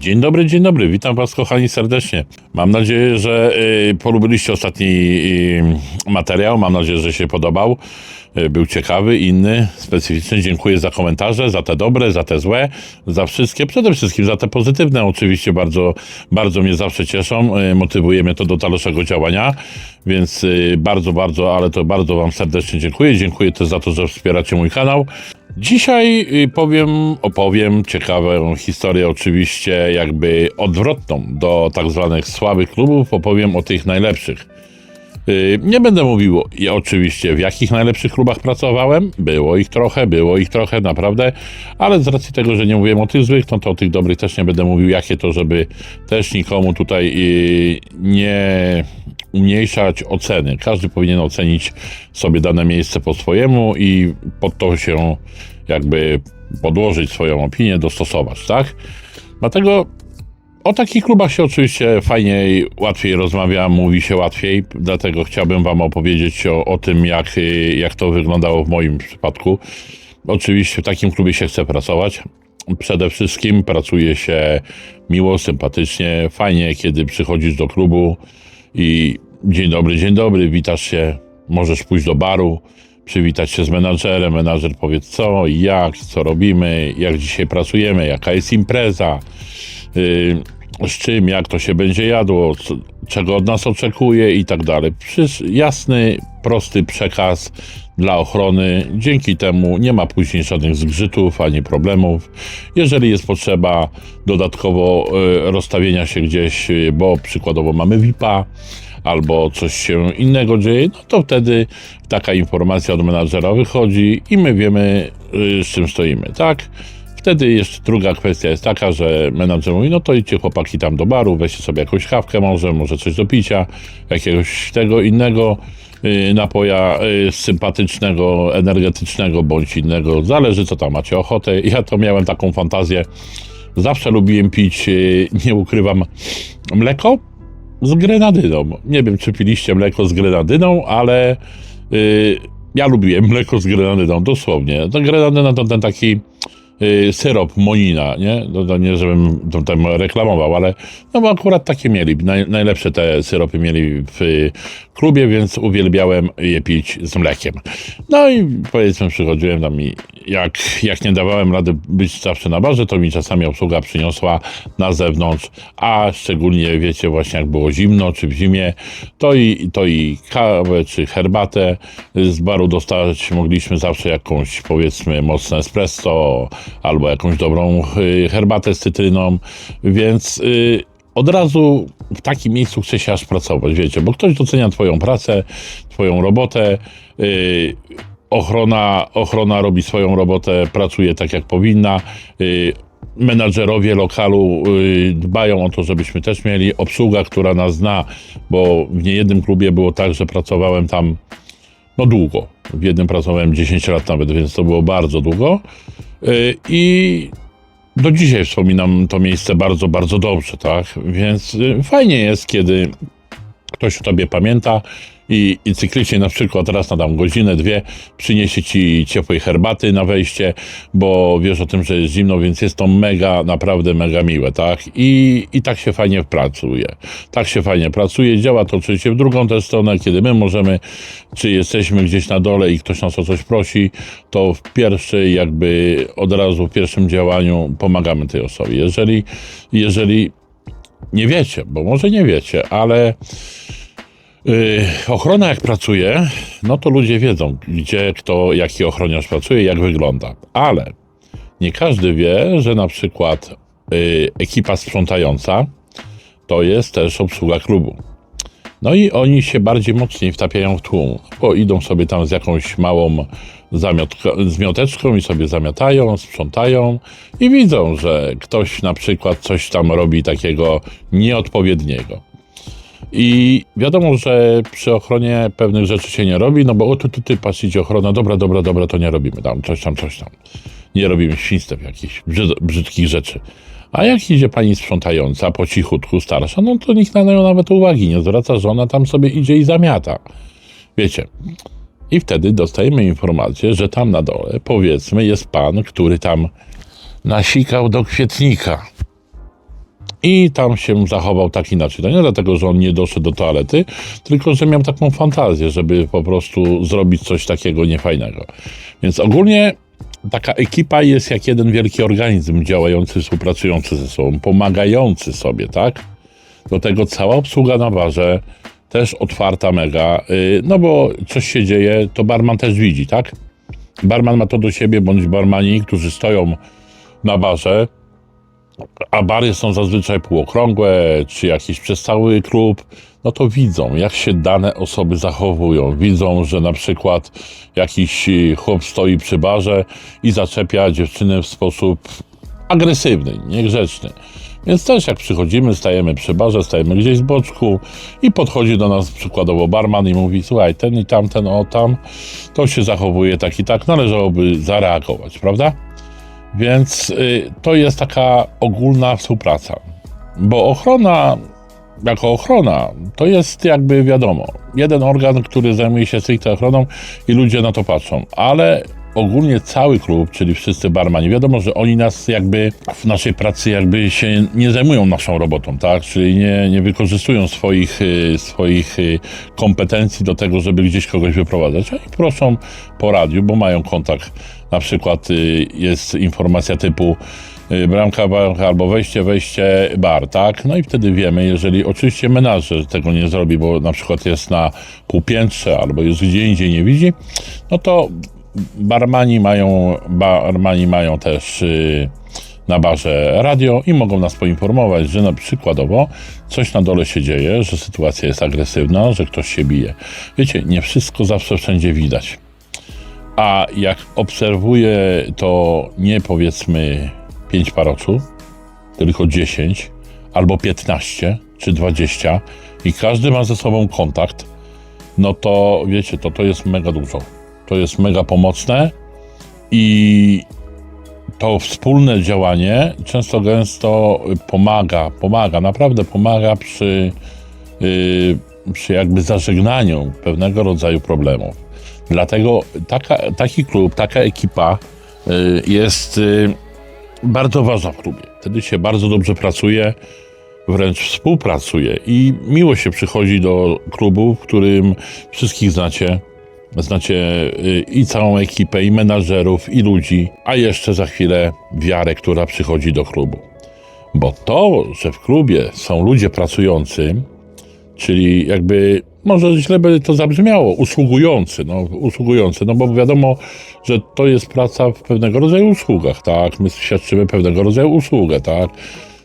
Dzień dobry, dzień dobry, witam Was kochani serdecznie. Mam nadzieję, że y, polubiliście ostatni y, materiał, mam nadzieję, że się podobał. Y, był ciekawy, inny, specyficzny. Dziękuję za komentarze, za te dobre, za te złe, za wszystkie, przede wszystkim za te pozytywne. Oczywiście bardzo, bardzo mnie zawsze cieszą, motywuje mnie to do dalszego działania, więc bardzo, bardzo, ale to bardzo Wam serdecznie dziękuję. Dziękuję też za to, że wspieracie mój kanał. Dzisiaj y, powiem, opowiem ciekawą historię, oczywiście jakby odwrotną do tak zwanych słabych klubów, opowiem o tych najlepszych. Y, Nie będę mówił oczywiście w jakich najlepszych klubach pracowałem. Było ich trochę, było ich trochę, naprawdę, ale z racji tego, że nie mówiłem o tych złych, no to o tych dobrych też nie będę mówił, jakie to, żeby też nikomu tutaj y, nie umniejszać oceny. Każdy powinien ocenić sobie dane miejsce po swojemu i pod to się jakby podłożyć swoją opinię, dostosować, tak? Dlatego o takich klubach się oczywiście fajniej, łatwiej rozmawia, mówi się łatwiej, dlatego chciałbym Wam opowiedzieć o, o tym, jak, jak to wyglądało w moim przypadku. Oczywiście w takim klubie się chce pracować. Przede wszystkim pracuje się miło, sympatycznie, fajnie, kiedy przychodzisz do klubu i dzień dobry, dzień dobry, witasz się, możesz pójść do baru, przywitać się z menadżerem, menadżer powie co, jak, co robimy, jak dzisiaj pracujemy, jaka jest impreza, z czym, jak to się będzie jadło, czego od nas oczekuje i tak dalej. Jasny, prosty przekaz dla ochrony. Dzięki temu nie ma później żadnych zgrzytów ani problemów. Jeżeli jest potrzeba dodatkowo y, rozstawienia się gdzieś, y, bo przykładowo mamy VIP-a, albo coś się innego dzieje, no to wtedy taka informacja od menadżera wychodzi i my wiemy, y, z czym stoimy, tak? Wtedy jeszcze druga kwestia jest taka, że menadżer mówi, no to idźcie chłopaki tam do baru, weźcie sobie jakąś kawkę może, może coś do picia, jakiegoś tego innego y, napoja y, sympatycznego, energetycznego bądź innego, zależy co tam macie ochotę. Ja to miałem taką fantazję, zawsze lubiłem pić, y, nie ukrywam, mleko z grenadyną. Nie wiem, czy piliście mleko z grenadyną, ale ja lubiłem mleko z grenadyną, dosłownie. To grenadyna to ten taki y, syrop Monina, nie? To, to nie, żebym to tam reklamował, ale no bo akurat takie mieli. Naj, najlepsze te syropy mieli w y, klubie, więc uwielbiałem je pić z mlekiem. No i powiedzmy przychodziłem tam i jak, jak nie dawałem rady być zawsze na barze, to mi czasami obsługa przyniosła na zewnątrz, a szczególnie wiecie właśnie jak było zimno, czy w zimie, to i, to i kawę, czy herbatę z baru dostać mogliśmy zawsze jakąś powiedzmy mocne espresso, albo jakąś dobrą y, herbatę z cytryną, więc y, od razu w takim miejscu chce się aż pracować, wiecie, bo ktoś docenia Twoją pracę, Twoją robotę. Yy, ochrona, ochrona robi swoją robotę, pracuje tak jak powinna. Menadżerowie lokalu dbają o to, żebyśmy też mieli obsługa, która nas zna, bo w niejednym klubie było tak, że pracowałem tam no długo. W jednym pracowałem 10 lat nawet, więc to było bardzo długo. Yy, I do dzisiaj wspominam to miejsce bardzo, bardzo dobrze, tak? Więc y, fajnie jest, kiedy ktoś o tobie pamięta i, i cyklicznie na przykład raz na tam godzinę, dwie przyniesie ci ciepłej herbaty na wejście, bo wiesz o tym, że jest zimno, więc jest to mega, naprawdę mega miłe, tak? I, i tak się fajnie pracuje. Tak się fajnie pracuje. Działa to oczywiście w drugą tę stronę, kiedy my możemy, czy jesteśmy gdzieś na dole i ktoś nas o coś prosi, to w pierwszej jakby od razu w pierwszym działaniu pomagamy tej osobie. Jeżeli, jeżeli nie wiecie, bo może nie wiecie, ale Yy, ochrona jak pracuje, no to ludzie wiedzą, gdzie kto, jaki ochroniarz pracuje, jak wygląda. Ale nie każdy wie, że na przykład yy, ekipa sprzątająca to jest też obsługa klubu. No i oni się bardziej mocniej wtapiają w tłum, bo idą sobie tam z jakąś małą zmioteczką i sobie zamiatają, sprzątają i widzą, że ktoś na przykład coś tam robi takiego nieodpowiedniego. I wiadomo, że przy ochronie pewnych rzeczy się nie robi, no bo o tu, ty, patrz, idzie ochrona, dobra, dobra, dobra, to nie robimy tam, coś tam, coś tam. Nie robimy świństw jakichś brzyd, brzydkich rzeczy. A jak idzie pani sprzątająca po cichutku, starsza, no to nikt na nią nawet uwagi nie zwraca, że ona tam sobie idzie i zamiata. Wiecie. I wtedy dostajemy informację, że tam na dole, powiedzmy, jest pan, który tam nasikał do kwietnika. i tam się zachował tak inaczej. To nie dlatego, że on nie doszedł do toalety, tylko że miał taką fantazję, żeby po prostu zrobić coś takiego niefajnego. Więc ogólnie taka ekipa jest jak jeden wielki organizm działający, współpracujący ze sobą, pomagający sobie, tak? Do tego cała obsługa na barze, też otwarta mega, yy, no bo coś się dzieje, to barman też widzi, tak? Barman ma to do siebie, bądź barmani, którzy stoją na barze, a bary są zazwyczaj półokrągłe, czy jakiś przez cały klub, no to widzą, jak się dane osoby zachowują. Widzą, że na przykład jakiś y, chłop stoi przy barze i zaczepia dziewczynę w sposób agresywny, niegrzeczny. Więc też jak przychodzimy, stajemy przy barze, stajemy gdzieś z boczku i podchodzi do nas przykładowo barman i mówi, słuchaj, ten i tamten, o tam, to się zachowuje tak i tak, należałoby zareagować, prawda? Więc y, to jest taka ogólna współpraca. Bo ochrona, jako ochrona, to jest jakby wiadomo, jeden organ, który zajmuje się stricte ochroną i ludzie na to patrzą, ale ogólnie cały klub, czyli wszyscy barmani, wiadomo, że oni nas jakby w naszej pracy jakby się nie zajmują naszą robotą, tak? Czyli nie, nie wykorzystują swoich, y, swoich y, kompetencji do tego, żeby gdzieś kogoś wyprowadzać. Oni proszą po radiu, bo mają kontakt. Na przykład y, jest informacja typu bramka, bramka albo wejście, wejście, bar, tak? No i wtedy wiemy, jeżeli oczywiście menadżer tego nie zrobi, bo na przykład jest na półpiętrze albo jest gdzie indziej nie widzi, no to barmani mają, barmani mają też y, na barze radio i mogą nas poinformować, że na przykładowo coś na dole się dzieje, że sytuacja jest agresywna, że ktoś się bije. Wiecie, nie wszystko zawsze wszędzie widać. A jak obserwuję to nie powiedzmy 5 par oczu, tylko 10 albo 15 czy 20 i każdy ma ze sobą kontakt, no to wiecie, to to jest mega dużo. To jest mega pomocne i to wspólne działanie często gęsto pomaga, pomaga, naprawdę pomaga przy, yy, przy jakby zażegnaniu pewnego rodzaju problemów. Dlatego taka, taki klub, taka ekipa y, jest y, bardzo ważna w klubie. Wtedy się bardzo dobrze pracuje, wręcz współpracuje i miło się przychodzi do klubu, w którym wszystkich znacie. Znacie y, i całą ekipę, i menażerów, i ludzi, a jeszcze za chwilę wiarę, która przychodzi do klubu. Bo to, że w klubie są ludzie pracujący, czyli jakby może źle by to zabrzmiało, usługujący, no, usługujący, no bo wiadomo, że to jest praca w pewnego rodzaju usługach, tak, my świadczymy pewnego rodzaju usługę, tak,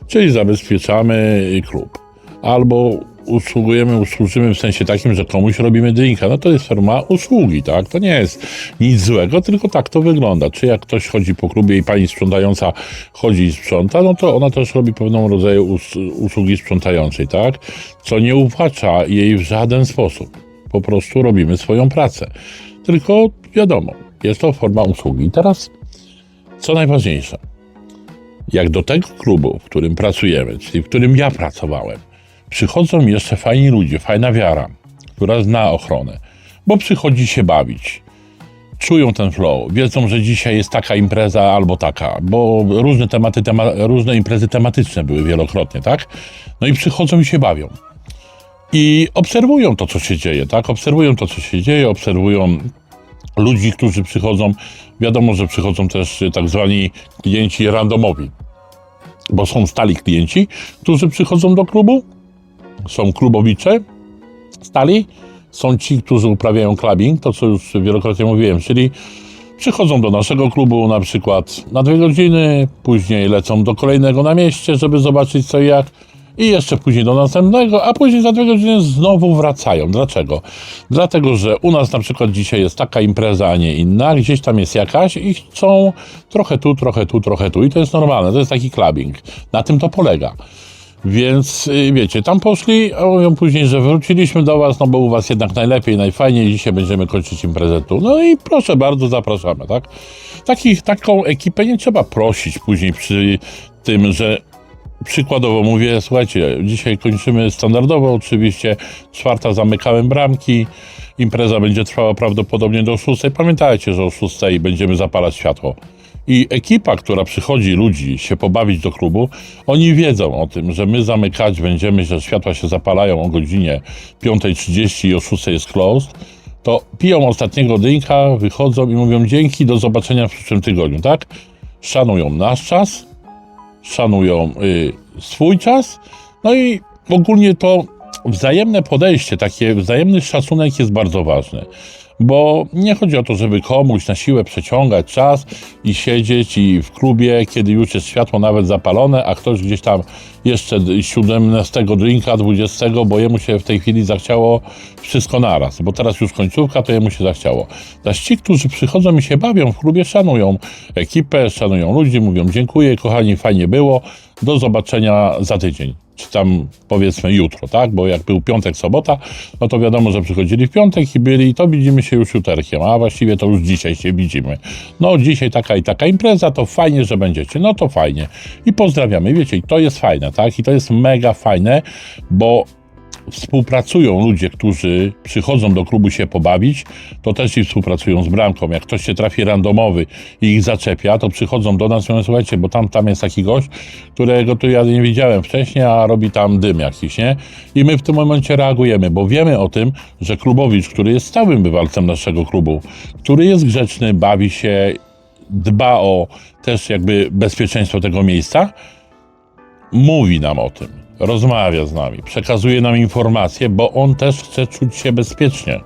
czyli zabezpieczamy klub, albo usługujemy, usłużymy w sensie takim, że komuś robimy drinka, no to jest forma usługi, tak? To nie jest nic złego, tylko tak to wygląda. Czy jak ktoś chodzi po klubie i pani sprzątająca chodzi i sprząta, no to ona też robi pewną rodzaju us usługi sprzątającej, tak? Co nie uwłacza jej w żaden sposób. Po prostu robimy swoją pracę. Tylko wiadomo, jest to forma usługi. I teraz, co najważniejsze, jak do tego klubu, w którym pracujemy, czyli w którym ja pracowałem, przychodzą jeszcze fajni ludzie, fajna wiara, która zna ochronę, bo przychodzi się bawić. Czują ten flow, wiedzą, że dzisiaj jest taka impreza albo taka, bo różne tematy, tema, różne imprezy tematyczne były wielokrotnie, tak? No i przychodzą i się bawią. I obserwują to, co się dzieje, tak? Obserwują to, co się dzieje, obserwują ludzi, którzy przychodzą. Wiadomo, że przychodzą też tak zwani klienci randomowi, bo są stali klienci, którzy przychodzą do klubu, są klubowicze stali, są ci, którzy uprawiają clubbing, to co już wielokrotnie mówiłem, czyli przychodzą do naszego klubu na przykład na dwie godziny, później lecą do kolejnego na mieście, żeby zobaczyć co i jak i jeszcze później do następnego, a później za dwie godziny znowu wracają. Dlaczego? Dlatego, że u nas na przykład dzisiaj jest taka impreza, a nie inna, gdzieś tam jest jakaś i chcą trochę tu, trochę tu, trochę tu i to jest normalne, to jest taki clubbing. Na tym to polega. Więc y, wiecie, tam poszli, a mówią później, że wróciliśmy do was, no bo u was jednak najlepiej, najfajniej, dzisiaj będziemy kończyć imprezę tu. No i proszę bardzo, zapraszamy, tak? Takich, taką ekipę nie trzeba prosić później przy tym, że przykładowo mówię, słuchajcie, dzisiaj kończymy standardowo oczywiście, czwarta zamykałem bramki, impreza będzie trwała prawdopodobnie do szóstej. Pamiętajcie, że o szóstej będziemy zapalać światło. I ekipa, która przychodzi ludzi się pobawić do klubu, oni wiedzą o tym, że my zamykać będziemy, że światła się zapalają o godzinie 5.30 i o 6.00 jest closed, to piją ostatniego drinka, wychodzą i mówią dzięki, do zobaczenia w przyszłym tygodniu, tak? Szanują nasz czas, szanują y, swój czas, no i ogólnie to wzajemne podejście, taki wzajemny szacunek jest bardzo ważny. Bo nie chodzi o to, żeby komuś na siłę przeciągać czas i siedzieć i w klubie, kiedy już jest światło nawet zapalone, a ktoś gdzieś tam jeszcze 17 drinka, 20, bo jemu się w tej chwili zachciało wszystko naraz, bo teraz już końcówka, to jemu się zachciało. Zaś ci, którzy przychodzą i się bawią w klubie, szanują ekipę, szanują ludzi, mówią dziękuję, kochani, fajnie było, do zobaczenia za tydzień czy tam powiedzmy jutro, tak? Bo jak był piątek, sobota, no to wiadomo, że przychodzili w piątek i byli, to widzimy się już juterkiem, a właściwie to już dzisiaj się widzimy. No dzisiaj taka i taka impreza, to fajnie, że będziecie, no to fajnie. I pozdrawiamy, wiecie, to jest fajne, tak? I to jest mega fajne, bo współpracują ludzie, którzy przychodzą do klubu się pobawić, to też i współpracują z bramką. Jak ktoś się trafi randomowy i ich zaczepia, to przychodzą do nas i mówią, słuchajcie, bo tam, tam jest taki gość, którego tu ja nie widziałem wcześniej, a robi tam dym jakiś, nie? I my w tym momencie reagujemy, bo wiemy o tym, że klubowicz, który jest stałym bywalcem naszego klubu, który jest grzeczny, bawi się, dba o też jakby bezpieczeństwo tego miejsca, mówi nam o tym, rozmawia z nami, przekazuje nam informacje, bo on też chce czuć się bezpiecznie.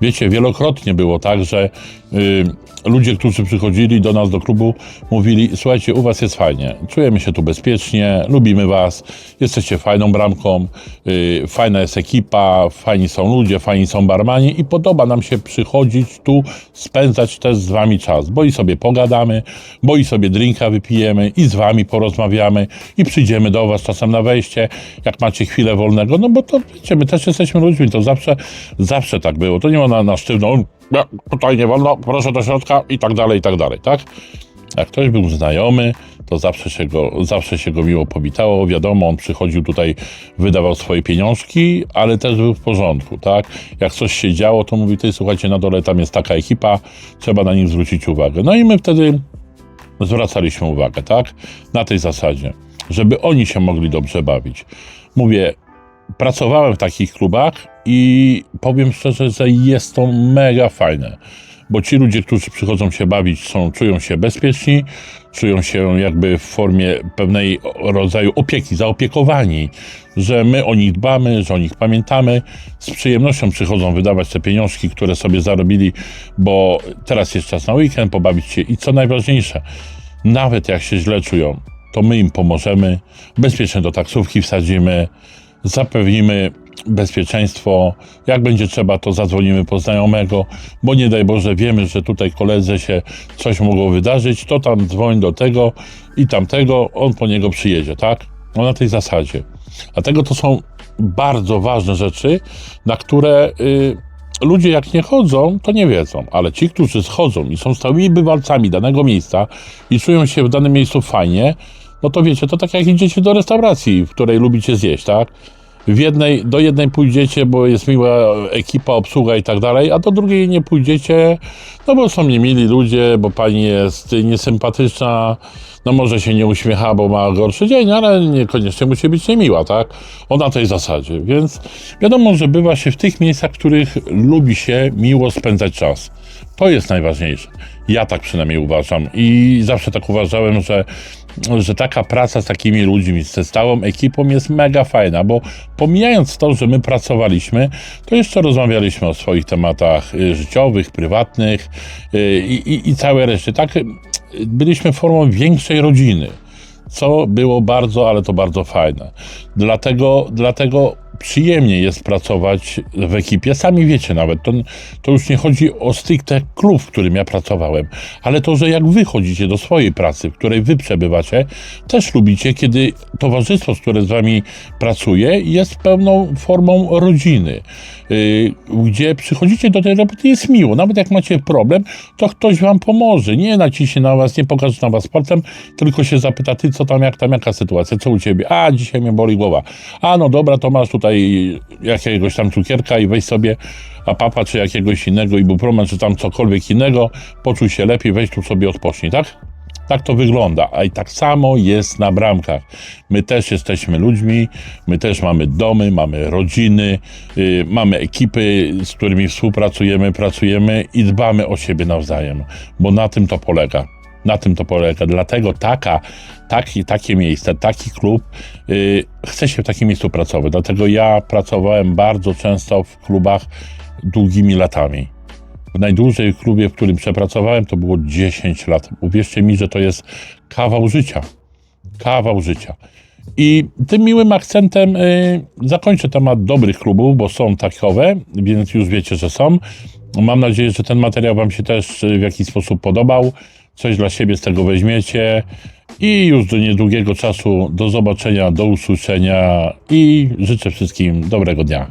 Wiecie, wielokrotnie było tak, że y, ludzie, którzy przychodzili do nas do klubu, mówili: Słuchajcie, u was jest fajnie, czujemy się tu bezpiecznie, lubimy was, jesteście fajną bramką, y, fajna jest ekipa, fajni są ludzie, fajni są barmani i podoba nam się przychodzić tu, spędzać też z wami czas, bo i sobie pogadamy, bo i sobie drinka wypijemy i z wami porozmawiamy i przyjdziemy do was czasem na wejście, jak macie chwilę wolnego, no bo to wiecie, my też jesteśmy ludźmi, to zawsze, zawsze tak było, to nie ma na, na sztywno, "Nie, tutaj nie wolno, proszę do środka i tak dalej, i tak dalej, tak? Jak ktoś był znajomy, to zawsze się, go, zawsze się go miło powitało. Wiadomo, on przychodził tutaj, wydawał swoje pieniążki, ale też był w porządku, tak? Jak coś się działo, to mówi, ty słuchajcie, na dole tam jest taka ekipa, trzeba na nich zwrócić uwagę. No i my wtedy zwracaliśmy uwagę, tak? Na tej zasadzie, żeby oni się mogli dobrze bawić. Mówię, pracowałem w takich klubach i powiem szczerze, że jest to mega fajne. Bo ci ludzie, którzy przychodzą się bawić, są, czują się bezpieczni, czują się jakby w formie pewnej rodzaju opieki, zaopiekowani, że my o nich dbamy, że o nich pamiętamy. Z przyjemnością przychodzą wydawać te pieniążki, które sobie zarobili, bo teraz jest czas na weekend, pobawić się i co najważniejsze, nawet jak się źle czują, to my im pomożemy, bezpiecznie do taksówki wsadzimy, zapewnimy bezpieczeństwo. Jak będzie trzeba, to zadzwonimy po znajomego, bo nie daj Boże, wiemy, że tutaj koledze się coś mogło wydarzyć, to tam dzwoń do tego i tamtego, on po niego przyjedzie, tak? No na tej zasadzie. Dlatego to są bardzo ważne rzeczy, na które y, ludzie jak nie chodzą, to nie wiedzą, ale ci, którzy schodzą i są stałymi bywalcami danego miejsca i czują się w danym miejscu fajnie, no to wiecie, to tak jak idziecie do restauracji, w której lubicie zjeść, tak? W jednej, do jednej pójdziecie, bo jest miła ekipa, obsługa i tak dalej, a do drugiej nie pójdziecie, no bo są niemili ludzie, bo pani jest niesympatyczna, no może się nie uśmiecha, bo ma gorszy dzień, ale niekoniecznie musi być niemiła, tak? O na tej zasadzie. Więc wiadomo, że bywa się w tych miejscach, w których lubi się miło spędzać czas. To jest najważniejsze. Ja tak przynajmniej uważam i zawsze tak uważałem, że, że taka praca z takimi ludźmi, ze stałą ekipą jest mega fajna, bo pomijając to, że my pracowaliśmy, to jeszcze rozmawialiśmy o swoich tematach y, życiowych, prywatnych y, i, i, i całej reszty. Tak, y, byliśmy formą większej rodziny co było bardzo, ale to bardzo fajne. Dlatego, dlatego przyjemnie jest pracować w ekipie. Sami wiecie nawet, to, to już nie chodzi o stricte klub, w którym ja pracowałem, ale to, że jak wy chodzicie do swojej pracy, w której wy przebywacie, też lubicie, kiedy towarzystwo, które z wami pracuje, jest pełną formą rodziny, yy, gdzie przychodzicie do tej roboty, jest miło. Nawet jak macie problem, to ktoś wam pomoże. Nie naciśnie na was, nie pokaże na was palcem, tylko się zapyta, ty co tam, jak tam, jaka sytuacja, co u ciebie? A, dzisiaj mnie boli głowa. A, no dobra, to masz tutaj jakiegoś tam cukierka i weź sobie a papa czy jakiegoś innego ibupromen, czy tam cokolwiek innego, poczuj się lepiej, weź tu sobie odpocznij, tak? Tak to wygląda, a i tak samo jest na bramkach. My też jesteśmy ludźmi, my też mamy domy, mamy rodziny, y, mamy ekipy, z którymi współpracujemy, pracujemy i dbamy o siebie nawzajem, bo na tym to polega. Na tym to polega. Dlatego taka, taki, takie miejsce, taki klub y, chce się w takim miejscu pracować. Dlatego ja pracowałem bardzo często w klubach długimi latami. W najdłużej klubie, w którym przepracowałem, to było 10 lat. Uwierzcie mi, że to jest kawał życia. Kawał życia. I tym miłym akcentem y, zakończę temat dobrych klubów, bo są takowe, więc już wiecie, że są. Mam nadzieję, że ten materiał Wam się też y, w jakiś sposób podobał. Coś dla siebie z tego weźmiecie. I już do niedługiego czasu do zobaczenia, do usłyszenia i życzę wszystkim dobrego dnia.